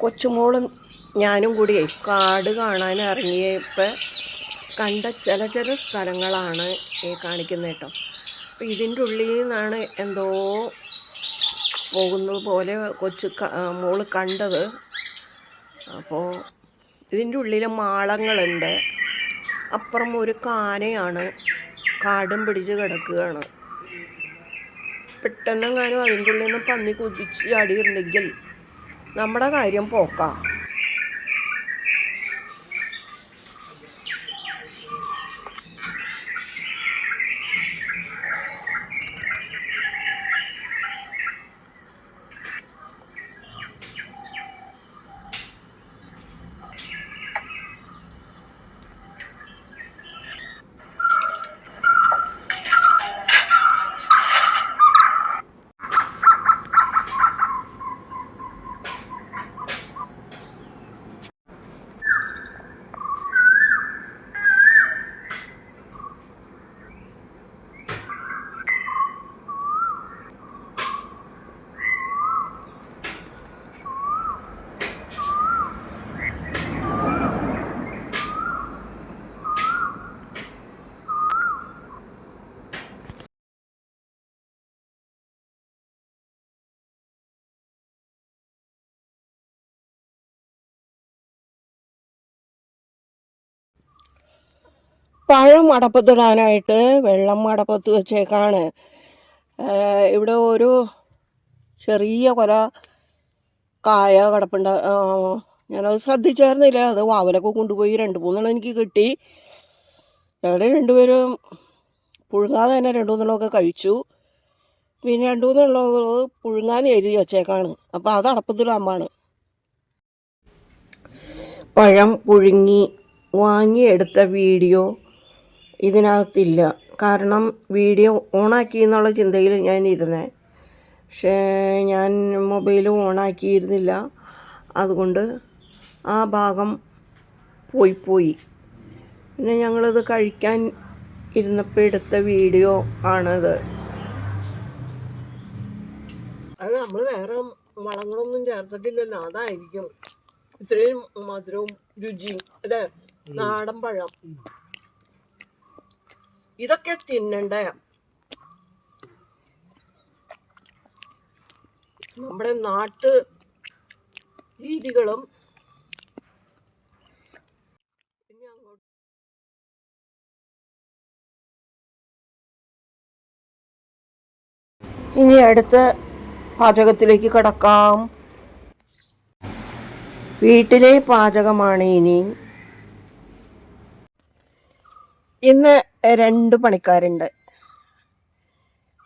കൊച്ചുമോളും ഞാനും കൂടി കാട് കാണാൻ ഇറങ്ങിയപ്പോൾ കണ്ട ചില ചില സ്ഥലങ്ങളാണ് ഈ കാണിക്കുന്നത് കേട്ടോ അപ്പോൾ ഇതിന്റെ ഉള്ളിൽ നിന്നാണ് എന്തോ പോകുന്നത് പോലെ കൊച്ചു മോൾ കണ്ടത്. അപ്പോൾ ഇതിന്റെ ഉള്ളിൽ മാളങ്ങളുണ്ട്. അപ്പുറം ഒരു കാനയാണ് കാടും പിടിച്ച് കിടക്കുകയാണ്. പെട്ടെന്നെങ്ങാനും അതിന്റെ ഉള്ളിൽ നിന്ന് പന്നി കുതിച്ച് ചാടിയിട്ടുണ്ടെങ്കിൽ നമ്മുടെ കാര്യം പോക്കാം. പഴം അടപ്പത്തിടാനായിട്ട് വെള്ളം അടപ്പത്ത് വെച്ചേക്കാണ്. ഇവിടെ ഒരു ചെറിയ കൊല കായ കിടപ്പുണ്ട്. ഞാനത് ശ്രദ്ധിച്ചായിരുന്നില്ല. അത് വാവലൊക്കെ കൊണ്ടുപോയി രണ്ട് മൂന്നെണ്ണം എനിക്ക് കിട്ടി. ഞങ്ങൾ രണ്ടുപേരും പുഴുങ്ങാതെ തന്നെ രണ്ട് മൂന്നെണ്ണമൊക്കെ കഴിച്ചു. പിന്നെ രണ്ട് മൂന്നെണ്ണമുള്ളത് പുഴുങ്ങാന്ന് എഴുതി വെച്ചേക്കാണ്. അപ്പോൾ അത് അടപ്പത്തിടാമ്പാണ് പഴം പുഴുങ്ങി വാങ്ങിയെടുത്ത വീഡിയോ ഇതിനകത്തില്ല. കാരണം വീഡിയോ ഓണാക്കി എന്നുള്ള ചിന്തയിൽ ഞാൻ ഇരുന്നേ. പക്ഷേ ഞാൻ മൊബൈൽ ഓണാക്കിയിരുന്നില്ല. അതുകൊണ്ട് ആ ഭാഗം പോയി പോയി. പിന്നെ ഞങ്ങളത് കഴിക്കാൻ ഇരുന്നപ്പോൾ എടുത്ത വീഡിയോ ആണത്. അത് നമ്മൾ വേറെ വളങ്ങളൊന്നും ചേർത്തിട്ടില്ലല്ലോ. അതായിരിക്കും. ഇത്രയും മധുരവും രുചിയും അല്ലേ? നാടൻ പഴം. ഇതൊക്കെ തിന്നണ്ടേ? നമ്മുടെ നാട്ട് രീതികളും ഇനി അടുത്ത പാചകത്തിലേക്ക് കടക്കാം. വീട്ടിലെ പാചകമാണ് ഇനി. ഇന്ന് രണ്ട് പണിക്കാരുണ്ട്.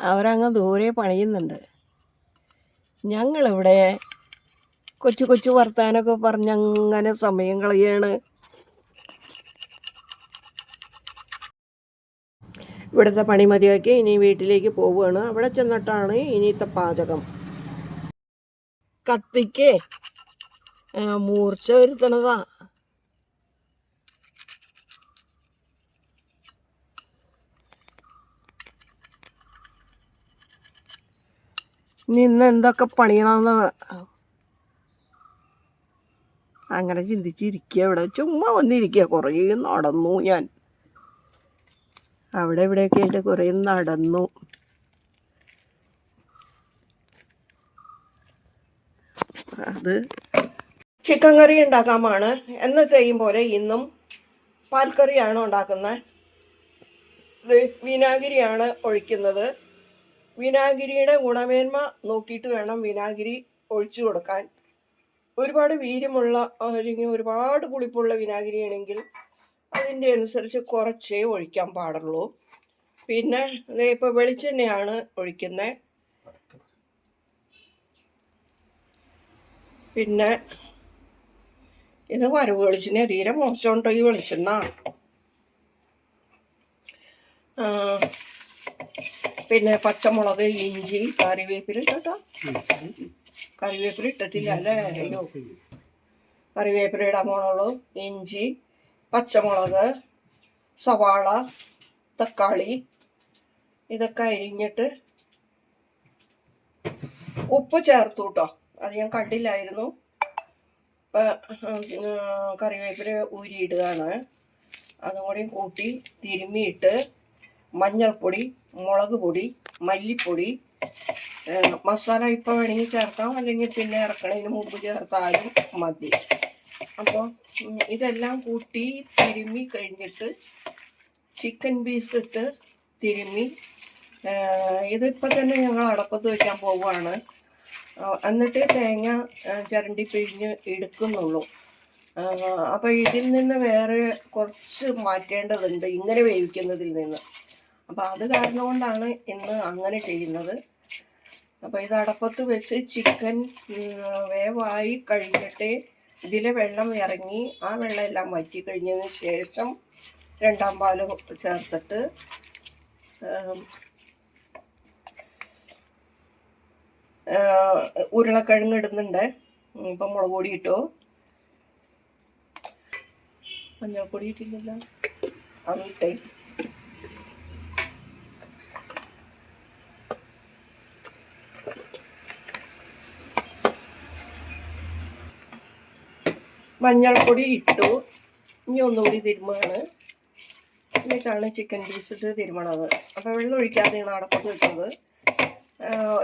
അവരങ്ങ് ദൂരെ പണിയുന്നുണ്ട്. ഞങ്ങളിവിടെ കൊച്ചു കൊച്ചു വർത്താനൊക്കെ പറഞ്ഞങ്ങനെ സമയം കളയാണ്. ഇവിടുത്തെ പണി മതിയാക്കി ഇനി വീട്ടിലേക്ക് പോവുകയാണ്. അവിടെ ചെന്നിട്ടാണ് ഇനിയത്തെ പാചകം. കത്തിക്ക്. മൂർച്ച വരുത്തണതാ. ഇനി ഇന്ന് എന്തൊക്കെ പണിയണമെന്ന് അങ്ങനെ ചിന്തിച്ചിരിക്കുക ഇവിടെ ചുമ്മാ വന്നിരിക്കുക കുറേ നടന്നു ഞാൻ. അവിടെ ഇവിടെയൊക്കെ ആയിട്ട് കുറേ നടന്നു. അത് ചിക്കൻ കറി ഉണ്ടാക്കാമാണ് എന്നത്തെയും പോലെ ഇന്നും പാൽക്കറിയാണ് ഉണ്ടാക്കുന്നത്. വിനാഗിരിയാണ് ഒഴിക്കുന്നത്. വിനാഗിരിയുടെ ഗുണമേന്മ നോക്കിയിട്ട് വേണം വിനാഗിരി ഒഴിച്ചു കൊടുക്കാൻ. ഒരുപാട് വീര്യമുള്ള അല്ലെങ്കിൽ ഒരുപാട് പുളിപ്പുള്ള വിനാഗിരിയാണെങ്കിൽ അതിന്റെ അനുസരിച്ച് കുറച്ചേ ഒഴിക്കാൻ പാടുള്ളൂ. പിന്നെ ഇപ്പോൾ വെളിച്ചെണ്ണയാണ് ഒഴിക്കുന്നത് പിന്നെ ഇത് വരവ് വെളിച്ചെണ്ണ തീരെ മോശമുണ്ടോ ഈ വെളിച്ചെണ്ണ. പിന്നെ പച്ചമുളക് ഇഞ്ചി കറിവേപ്പില കേട്ടോ കറിവേപ്പില ഇട്ടിട്ടില്ല അല്ലേ? അയ്യോ. കറിവേപ്പില ഇടാൻ പോണുള്ളൂ. ഇഞ്ചി പച്ചമുളക് സവാള തക്കാളി ഇതൊക്കെ അരിഞ്ഞിട്ട് ഉപ്പ് ചേർത്തു കേട്ടോ അത് ഞാൻ കണ്ടില്ലായിരുന്നു. കറിവേപ്പില ഊരിയിടുകയാണ്. അതും കൂടി കൂട്ടി തിരുമ്മിയിട്ട് മഞ്ഞൾപ്പൊടി മുളക് പൊടി മല്ലിപ്പൊടി മസാല ഇപ്പം വേണമെങ്കിൽ ചേർക്കാം. അല്ലെങ്കിൽ പിന്നെ ഇറക്കണതിന് മുമ്പ് ചേർത്താലും മതി. അപ്പോൾ ഇതെല്ലാം കൂട്ടി തിരുമ്മി കഴിഞ്ഞിട്ട് ചിക്കൻ പീസ് ഇട്ട് തിരുമ്മി ഇതിപ്പോൾ തന്നെ ഞങ്ങൾ അടപ്പത്ത് വയ്ക്കാൻ പോവുകയാണ്. എന്നിട്ട് തേങ്ങ ചിരണ്ടി പിഴിഞ്ഞ് എടുക്കുന്നുള്ളൂ. അപ്പോൾ ഇതിൽ നിന്ന് വേറെ കുറച്ച് മാറ്റേണ്ടതുണ്ട് ഇങ്ങനെ വേവിക്കുന്നതിൽ നിന്ന്. അപ്പോൾ അത് കാരണം കൊണ്ടാണ് ഇന്ന് അങ്ങനെ ചെയ്യുന്നത്. അപ്പോൾ ഇത് അടപ്പത്ത് വെച്ച് ചിക്കൻ വേവായി കഴിഞ്ഞിട്ട് ഇതിലെ വെള്ളം ഇറങ്ങി ആ വെള്ളം എല്ലാം വറ്റി കഴിഞ്ഞതിന് ശേഷം രണ്ടാം പാൽ ചേർത്തിട്ട് ഉരുളക്കിഴങ്ങ് ഇടുന്നുണ്ട്. ഇപ്പം മുളക് പൊടി ഇട്ടു? മഞ്ഞൾപ്പൊടി ഇട്ടില്ലല്ലോ അത് ഇട്ടേ. മഞ്ഞൾപ്പൊടി ഇട്ടു. ഇനി ഒന്നുകൂടി തിരുമാണ് എന്നിട്ടാണ് ചിക്കൻ പീസ് ഇട്ട് തിരുമണത്. അപ്പോൾ വെള്ളം ഒഴിക്കാതെയാണ് അടപ്പത്ത് ഇട്ടത്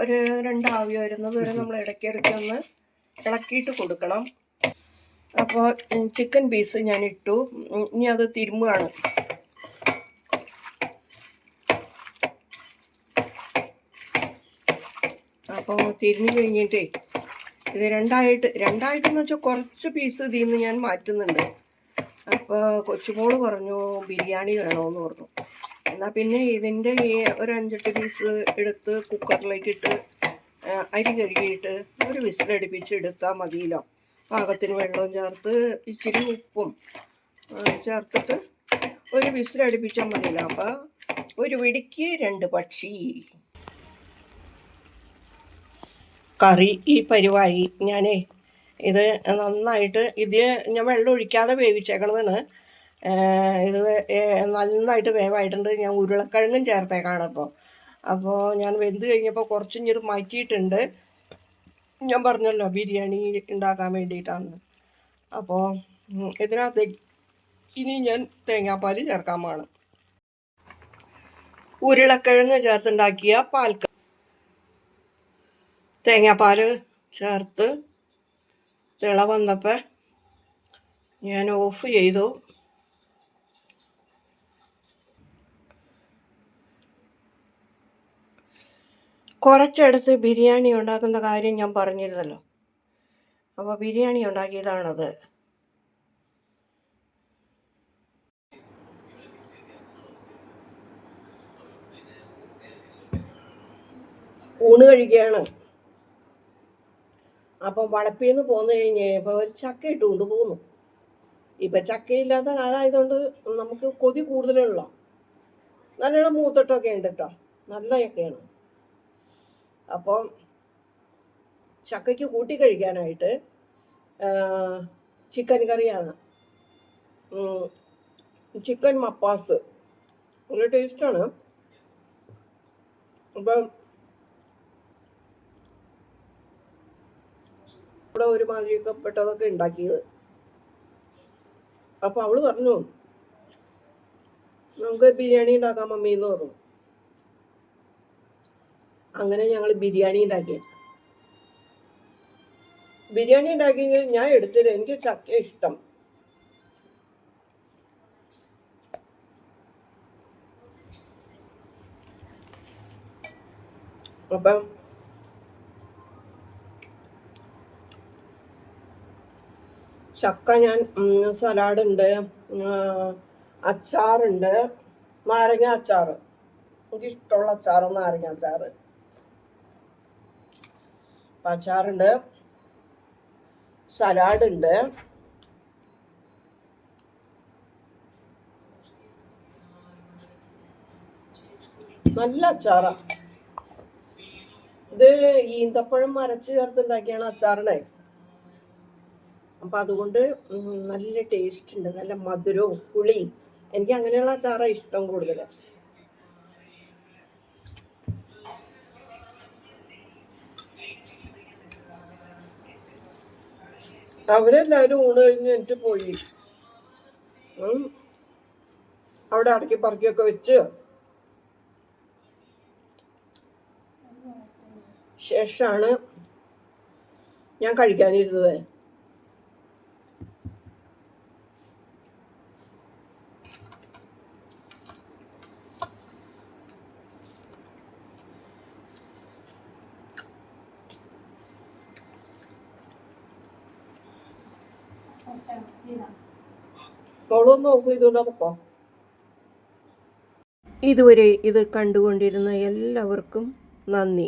ഒരു രണ്ടാവി വരുന്നത് വരെ നമ്മൾ ഇടയ്ക്കിടയ്ക്ക് ഒന്ന് ഇളക്കിയിട്ട് കൊടുക്കണം. അപ്പോൾ ചിക്കൻ പീസ് ഞാൻ ഇട്ടു. ഇനി അത് തിരുമുകയാണ് അപ്പോൾ തിരിഞ്ഞു കഴിഞ്ഞിട്ടേ ഇത് രണ്ടായിട്ട് രണ്ടായിട്ടെന്ന് വെച്ചാൽ കുറച്ച് പീസ് ഇതിൽ നിന്ന് ഞാൻ മാറ്റുന്നുണ്ട്. അപ്പോൾ കൊച്ചുമോൾ പറഞ്ഞു ബിരിയാണി വേണമെന്ന് പറഞ്ഞു. എന്നാൽ പിന്നെ ഇതിന്റെ ഈ ഒരു അഞ്ചെട്ട് പീസ് എടുത്ത് കുക്കറിലേക്ക് ഇട്ട് അരി കഴുകിയിട്ട് ഒരു വിസിലടുപ്പിച്ച് എടുത്താൽ മതിയല്ലോ. പാകത്തിന് വെള്ളവും ചേർത്ത് ഇച്ചിരി ഉപ്പും ചേർത്തിട്ട് ഒരു വിസിലടുപ്പിച്ചാൽ മതിയല്ലോ. അപ്പോൾ ഒരു വെടിക്ക് രണ്ട് പക്ഷി. കറി ഈ പരിവായി. ഞാനേ ഇത് നന്നായിട്ട് ഇത് ഞാൻ വെള്ളം ഒഴിക്കാതെ വേവിച്ചേക്കണതാണ്. ഇത് നന്നായിട്ട് വേവായിട്ടുണ്ട്. ഞാൻ ഉരുളക്കിഴങ്ങും ചേർത്തേക്കാണ് ഇപ്പോൾ അപ്പോൾ ഞാൻ വെന്ത് കഴിഞ്ഞപ്പോൾ കുറച്ചും ഇത് മാറ്റിയിട്ടുണ്ട്. ഞാൻ പറഞ്ഞല്ലോ ബിരിയാണി ഉണ്ടാക്കാൻ വേണ്ടിയിട്ടാണ് അപ്പോൾ ഇതിനകത്ത് ഇനി ഞാൻ തേങ്ങാപ്പാൽ ചേർക്കാൻ വേണം ഉരുളക്കിഴങ്ങ് ചേർത്തുണ്ടാക്കിയ പാൽക്ക തേങ്ങാപ്പാൽ ചേർത്ത് തിള വന്നപ്പോൾ ഞാൻ ഓഫ് ചെയ്തു. കുറച്ചെടുത്ത് ബിരിയാണി ഉണ്ടാക്കുന്ന കാര്യം ഞാൻ പറഞ്ഞിരുന്നല്ലോ. അപ്പോൾ ബിരിയാണി ഉണ്ടാക്കിയതാണത്. ഊണ് കഴിക്കുകയാണ്. അപ്പം വളപ്പിൽ നിന്ന് പോന്നു കഴിഞ്ഞ് കഴിഞ്ഞപ്പോൾ ഒരു ചക്ക ഇട്ടുകൊണ്ട് പോന്നു. ഇപ്പം ചക്കയില്ലാത്ത കാലമായതുകൊണ്ട് നമുക്ക് കൊതി കൂടുതലുള്ള നല്ലോണം മൂത്തിട്ടൊക്കെ ഉണ്ട് കേട്ടോ നല്ല ചക്കയാണ് അപ്പം ചക്കയ്ക്ക് കൂട്ടി കഴിക്കാനായിട്ട് ചിക്കൻ കറിയാണ്. ചിക്കൻ മപ്പാസ്. ഒരു ടേസ്റ്റാണ്. അപ്പം ഇവിടെ ഒരുമാതിരിയൊക്കെ പെട്ടതൊക്കെ ഉണ്ടാക്കിയത്. അപ്പൊ അവൾ പറഞ്ഞു നമുക്ക് ബിരിയാണി ഉണ്ടാക്കാം മമ്മി എന്ന് പറഞ്ഞു. അങ്ങനെ ഞങ്ങൾ ബിരിയാണി ഉണ്ടാക്കി. ബിരിയാണി ഉണ്ടാക്കിയെങ്കിൽ ഞാൻ എടുത്തില്ല എനിക്ക് ചക്ക ഇഷ്ടം. അപ്പം ചക്ക ഞാൻ സലാഡ് ഉണ്ട് അച്ചാറുണ്ട് നാരങ്ങ അച്ചാറ്. എനിക്ക് ഇഷ്ടമുള്ള അച്ചാറ് നാരങ്ങ അച്ചാറ്. അച്ചാറുണ്ട് സലാഡ് ഉണ്ട് നല്ല അച്ചാറാ. ഇത് ഈന്തപ്പഴം അരച്ച് ചേർത്തുണ്ടാക്കിയാണ് അച്ചാറിനെ. അപ്പൊ അതുകൊണ്ട് നല്ല ടേസ്റ്റ് ഉണ്ട്. നല്ല മധുരവും പുളിയും. എനിക്ക് അങ്ങനെയുള്ള അച്ചാറാണ് ഇഷ്ടം കൂടുതൽ അവരെല്ലാവരും ഊണ് കഴിഞ്ഞ് എന്നിട്ട് പോയി. അവിടെ അടക്കി പറക്കിയൊക്കെ വെച്ച്. ശേഷമാണ് ഞാൻ കഴിക്കാനിരുന്നത്. മോളൊന്ന് നോക്കൂ ഇതുകൊണ്ട് ഇതുവരെ ഇത് കണ്ടുകൊണ്ടിരുന്ന എല്ലാവർക്കും നന്ദി.